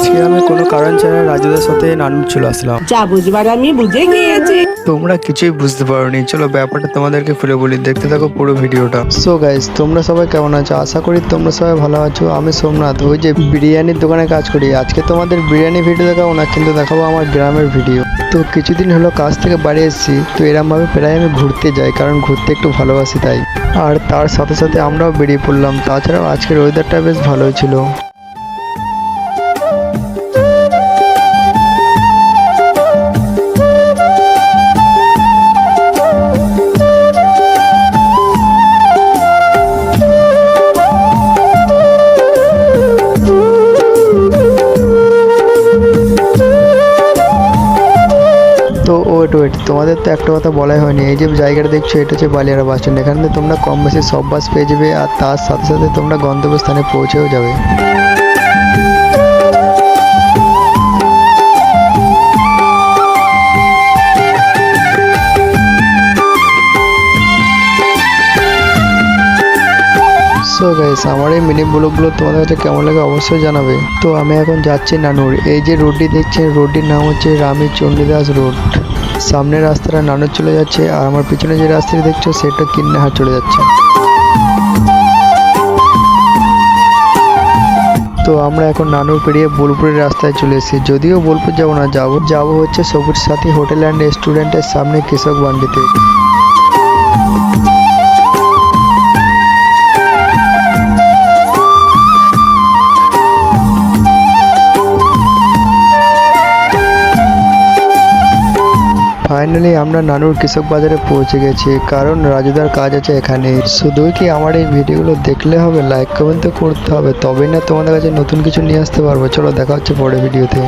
আজকে আমি কোনো কারণ ছাড়া রাজুদার সাথে নানুর চলে আসলাম। যা বুঝবার আমি বুঝে গিয়েছি। তোমরা কিছুই বুঝতে পারোনি। চলো ব্যাপারটা তোমাদেরকে খুলে বলি। দেখতে থাকো পুরো ভিডিওটা। সো গাইজ তোমরা সবাই কেমন আছো? আশা করি তোমরা সবাই ভালো আছো। আমি সোমনাথ। ওই যে বিরিয়ানির দোকানে কাজ করি। আজকে তোমাদের বিরিয়ানি ভিডিও দেখাবো না কিন্তু দেখাবো আমার গ্রামের ভিডিও। তো কিছুদিন হলো কাজ থেকে বাড়ি এসেছি। তো এরমভাবে প্রায় আমি ঘুরতে যাই কারণ ঘুরতে একটু ভালোবাসি তাই। আর তার সাথে সাথে আমরাও বেরিয়ে পড়লাম। তাছাড়াও আজকের ওয়েদারটা বেশ ভালোই ছিল। ওয়েট ওয়েট তোমাদের তো একটা কথা বলাই হয়নি। এই যে জায়গাটা দেখছ, এটা হচ্ছে বালিয়াড়া বাস স্ট্যান্ড এখান তোমরা কম বেশি সব বাস পেয়ে যাবে আর তার সাথে সাথে তোমরা গন্তব্যস্থানে পৌঁছেও যাবে। সো গাইস আমার এই মিনি ব্লগগুলো তোমাদের কাছে কেমন লাগে অবশ্যই জানাবে। তো আমি এখন যাচ্ছি নানুর। এই যে রোডটি দেখছেন রোডটির নাম হচ্ছে রামী চণ্ডীদাস রোড সামনের রাস্তাটা নানুর চলে যাচ্ছে আর আমার পিছনে যে রাস্তাটি দেখছ সেটা কিন্নাহার চলে যাচ্ছে। তো আমরা এখন নানুর পেরিয়ে বোলপুরের রাস্তায় চলে এসেছি। যদিও বোলপুর যাব না, যাব যাব হচ্ছে সবুজ সাথী হোটেল অ্যান্ড রেস্টুরেন্টের সামনে কৃষক বান্ডিতে। ফাইনালি আমরা নানুর কৃষক বাজারে পৌঁছে গেছি, কারণ রাজুদার কাজ আছে এখানে শুধুই কি আমার এই ভিডিওগুলো দেখলে হবে লাইক কমেন্ট করতে হবে, তবেই না তোমাদের কাছে নতুন কিছু নিয়ে আসতে পারব। চলো দেখা হচ্ছে পরে ভিডিওতে।